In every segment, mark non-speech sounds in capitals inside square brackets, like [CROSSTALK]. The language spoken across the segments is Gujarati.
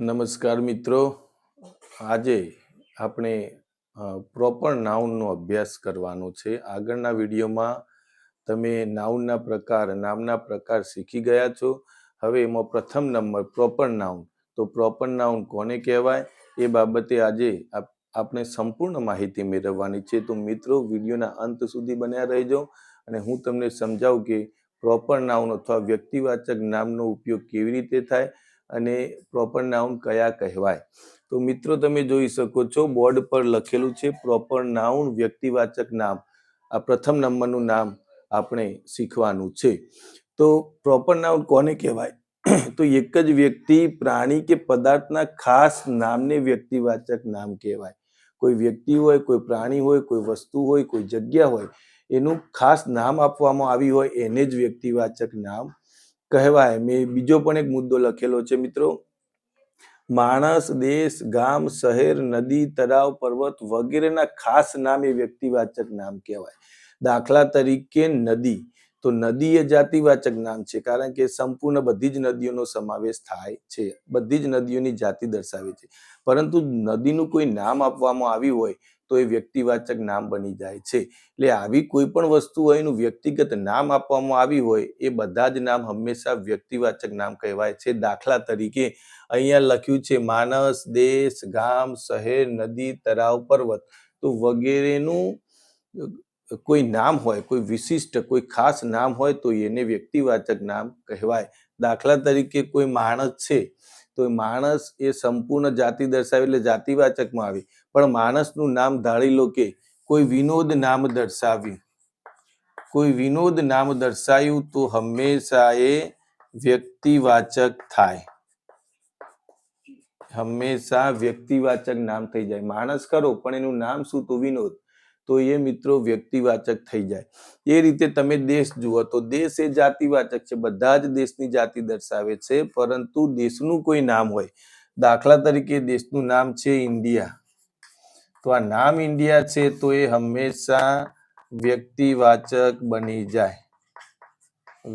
નમસ્કાર મિત્રો. આજે આપણે પ્રોપર નાઉનનો અભ્યાસ કરવાનો છે. આગળના વિડીયોમાં તમે નાઉનના પ્રકાર નામના પ્રકાર શીખી ગયા છો. હવે એમાં પ્રથમ નંબર પ્રોપર નાઉન તો પ્રોપર નાઉન કોને કહેવાય? એ બાબતે આજે આપ- આપણે સંપૂર્ણ માહિતી મેળવવાની છે. તો મિત્રો, વિડીયોના અંત સુધી બન્યા રહેજો. અને હું તમને સમજાવું કે પ્રોપર નાઉન અથવા વ્યક્તિવાચક નામનો ઉપયોગ કેવી રીતે થાય? અને પ્રોપર નાઉન કયા કહેવાય? તો મિત્રો, તમે જોઈ શકો છો, બોર્ડ પર લખેલું છે પ્રોપર નાઉન વ્યક્તિવાચક નામ. આ પ્રથમ નંબરનું નામ આપણે શીખવાનું છે. તો પ્રોપર નાઉન કોને કહેવાય? [CLEARS THROAT] તો એક જ વ્યક્તિ પ્રાણી કે પદાર્થના ખાસ નામને વ્યક્તિવાચક નામ કહેવાય. કોઈ વ્યક્તિ હોય, કોઈ પ્રાણી હોય, કોઈ વસ્તુ હોય, કોઈ જગ્યા હોય, એનું ખાસ નામ આપવામાં આવી હોય, એને જ વ્યક્તિવાચક નામ કહેવાય. મેં બીજો પણ એક મુદ્દો લખેલો છે, મિત્રો. માણસ, દેશ, ગામ, શહેર, નદી, તળાવ, પર્વત વગેરેના ખાસ નામ એ વ્યક્તિવાચક નામ કહેવાય. દાખલા તરીકે નદી. તો નદી એ જાતિવાચક નામ છે, કારણ કે સંપૂર્ણ બધી જ નદીઓનો સમાવેશ થાય છે, બધી જ નદીઓની જાતિ દર્શાવે છે. પરંતુ નદીનું કોઈ નામ આપવામાં આવ્યું હોય તો એ વ્યક્તિવાચક નામ બની જાય છે. એટલે આવી કોઈ પણ વસ્તુ હોય એનું વ્યક્તિગત નામ આપવામાં આવી હોય, એ બધા જ નામ હંમેશા વ્યક્તિવાચક નામ કહેવાય છે. દાખલા તરીકે અહીંયા લખ્યું છે, માનસ, દેશ, ગામ, શહેર, નદી, તળાવ, પર્વત. તો વગેરેનું કોઈ નામ હોય, કોઈ વિશિષ્ટ, કોઈ ખાસ નામ હોય, તો એને વ્યક્તિવાચક નામ કહેવાય. દાખલા તરીકે કોઈ માણસ છે, તો માણસ એ સંપૂર્ણ જાતિ દર્શાવે એટલે જાતિવાચકમાં આવે. પણ માણસનું નામ ધારી લો કે કોઈ વિનોદ નામ દર્શાવ્યું. કોઈ વિનોદ નામ દર્શાવ્યું તો હંમેશા એ વ્યક્તિવાચક થાય. હંમેશા વ્યક્તિવાચક નામ થઈ જાય. માણસ કરો પણ એનું નામ શું? તો વિનોદ. તો એ મિત્રો વ્યક્તિવાચક થઈ જાય. એ રીતે તમે દેશ જુઓ તો દેશ એ જાતિવાચક છે. બધા જ દેશની જાતિ દર્શાવે છે, પરંતુ દેશનું કોઈ નામ હોય. દાખલા તરીકે દેશનું નામ છે ઇન્ડિયા. તો આ નામ ઇન્ડિયા છે તો એ હંમેશા વ્યક્તિવાચક બની જાય.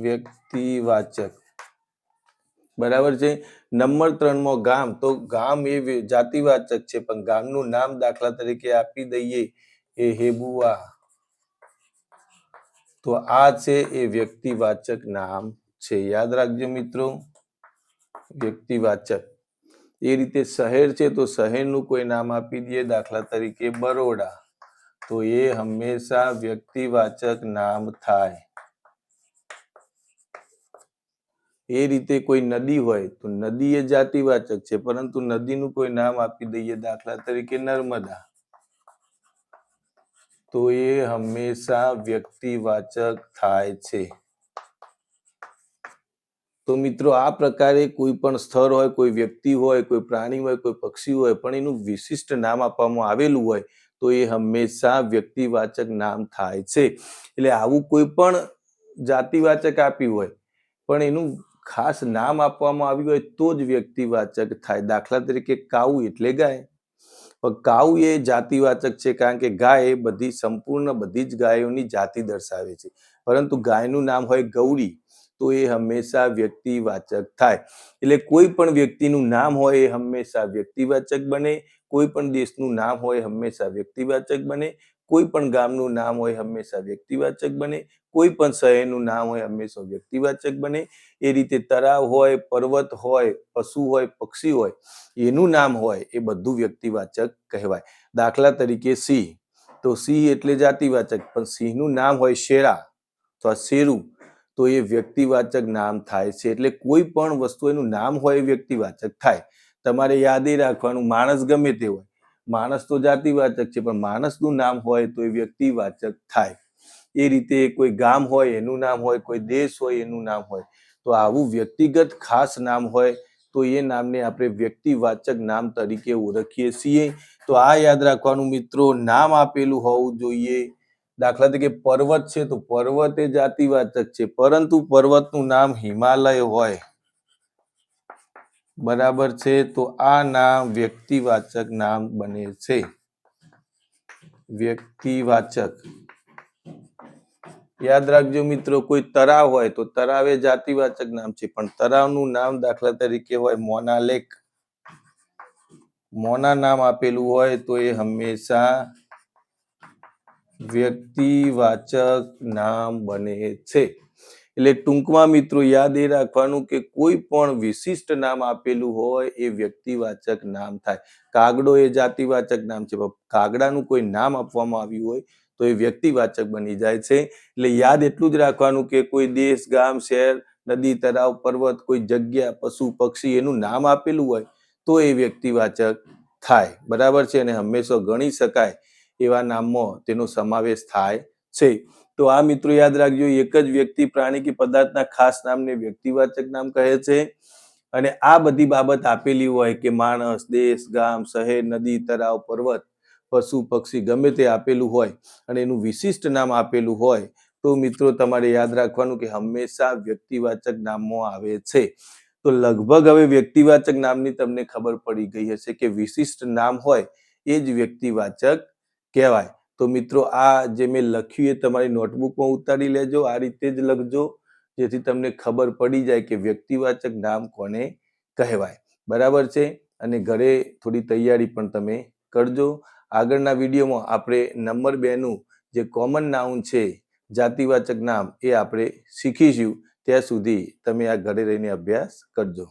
વ્યક્તિવાચક. બરાબર છે? નંબર ત્રણમાં ગામ. તો ગામ એ જાતિવાચક છે, પણ ગામનું નામ દાખલા તરીકે આપી દઈએ એ હેબુઆ તો આ છે એ વ્યક્તિવાચક નામ છે યાદ રાખજો મિત્રો વ્યક્તિવાચક એ રીતે શહેર છે તો શહેરનું કોઈ નામ આપી દઈએ દાખલા તરીકે બરોડા તો એ હંમેશા વ્યક્તિવાચક નામ થાય એ રીતે કોઈ નદી હોય તો નદી એ જાતિવાચક છે પરંતુ નદીનું કોઈ નામ આપી દઈએ દાખલા તરીકે નર્મદા તો એ હંમેશા વ્યક્તિવાચક થાય છે. તો મિત્રો, આ પ્રકારે કોઈ પણ સ્થળ હોય, કોઈ વ્યક્તિ હોય, કોઈ પ્રાણી હોય, કોઈ પક્ષી હોય, પણ એનું વિશિષ્ટ નામ આપવામાં આવેલું હોય, તો એ હંમેશા વ્યક્તિવાચક નામ થાય છે. એટલે આવું કોઈ પણ જાતિવાચક આપ્યું હોય, પણ એનું ખાસ નામ આપવામાં આવ્યું હોય તો જ વ્યક્તિવાચક થાય. દાખલા તરીકે કાઉ એટલે ગાય. પણ કાઉ એ જાતિવાચક છે કારણ કે ગાય બધી સંપૂર્ણ બધી જ ગાયોની જાતિ દર્શાવે છે. પરંતુ ગાયનું નામ હોય ગૌરી, તો એ હંમેશા વ્યક્તિવાચક થાય. એટલે કોઈ પણ વ્યક્તિનું નામ હોય એ હંમેશા વ્યક્તિવાચક બને, કોઈ પણ દેશનું નામ હોય હંમેશા વ્યક્તિવાચક બને કોઈ પણ ગામનું નામ હોય હંમેશા વ્યક્તિવાચક બને, કોઈ પણ શહેરનું નામ હોય હંમેશા વ્યક્તિવાચક બને. એ રીતે તળાવ હોય, પર્વત હોય, પશુ હોય, પક્ષી હોય, એનું નામ હોય એ બધું વ્યક્તિવાચક કહેવાય. દાખલા તરીકે સિંહ. તો સિંહ એટલે જાતિવાચક, પણ સિંહનું નામ હોય શેરા અથવા શેરું, તો એ વ્યક્તિવાચક નામ થાય છે. એટલે કોઈ પણ વસ્તુ એનું નામ હોય વ્યક્તિવાચક થાય. તમારે યાદ રાખવાનું, માણસ ગમે તે હોય. માણસ તો જાતિવાચક છે, પણ માણસનું નામ હોય તો એ વ્યક્તિવાચક થાય. એ રીતે કોઈ ગામ હોય, એનું નામ હોય, કોઈ દેશ હોય, એનું નામ હોય, તો આવું વ્યક્તિગત ખાસ નામ હોય, તો એ નામને આપણે વ્યક્તિવાચક નામ તરીકે ઓળખીએ છીએ. તો આ યાદ રાખવાનું મિત્રો, નામ આપેલું હોવું જોઈએ. દાખલા તરીકે પર્વત છે, તો પર્વત એ જાતિવાચક છે, પરંતુ પર્વતનું નામ હિમાલય હોય. બરાબર છે? તો આ નામ વ્યક્તિવાચક નામ બને છે. વ્યક્તિવાચક. યાદ રાખજો મિત્રો, કોઈ તળાવ હોય તો તળાવ એ જાતિવાચક નામ છે, પણ તળાવનું નામ દાખલા તરીકે હોય મોનાલેક. મોના નામ આપેલું હોય તો એ હંમેશા વ્યક્તિવાચક નામ બને છે. એટલે ટૂંકમાં મિત્રો યાદ એ રાખવાનું કે કોઈ પણ વિશિષ્ટ નામ આપેલું હોય એ વ્યક્તિવાચક નામ થાય. કાગડો એ જાતિવાચક નામ છે. કાગડાનું કોઈ નામ આપવામાં આવ્યું હોય તો એ વ્યક્તિવાચક બની જાય છે. એટલે યાદ એટલું જ રાખવાનું કે કોઈ દેશ, ગામ, શહેર, નદી, તળાવ, પર્વત, કોઈ જગ્યા, પશુ, પક્ષી એનું નામ આપેલું હોય તો એ વ્યક્તિવાચક થાય. બરાબર છે? અને હંમેશા ગણી શકાય એવા નામમાં તેનો સમાવેશ થાય છે. તો આ મિત્રો યાદ રાખજો, એક જ વ્યક્તિ પ્રાણી કે પદાર્થના ખાસ નામને વ્યક્તિવાચક નામ કહે છે. અને આ બધી બાબત આપેલી હોય કે માણસ, દેશ, ગામ, શહેર, નદી, તળાવ, પર્વત, પશુ, પક્ષી ગમે તે આપેલું હોય અને એનું વિશિષ્ટ નામ આપેલું હોય, તો મિત્રો તમારે યાદ રાખવાનું કે હંમેશા વ્યક્તિવાચક નામમાં આવે છે. તો લગભગ હવે વ્યક્તિવાચક નામની તમને ખબર પડી ગઈ હશે કે વિશિષ્ટ નામ હોય એ જ વ્યક્તિવાચક કહેવાય. તો મિત્રો, આ જે મેં લખ્યું એ તમારી નોટબુકમાં ઉતારી લેજો, આ રીતે જ લખજો, જેથી તમને ખબર પડી જાય કે વ્યક્તિવાચક નામ કોને કહેવાય. બરાબર છે? અને ઘરે થોડી તૈયારી પણ તમે કરજો. આગળના વિડીયોમાં આપણે નંબર બેનું જે કોમન નાઉન છે, જાતિવાચક નામ, એ આપણે શીખીશું. ત્યાં સુધી તમે આ ઘરે રહીને અભ્યાસ કરજો.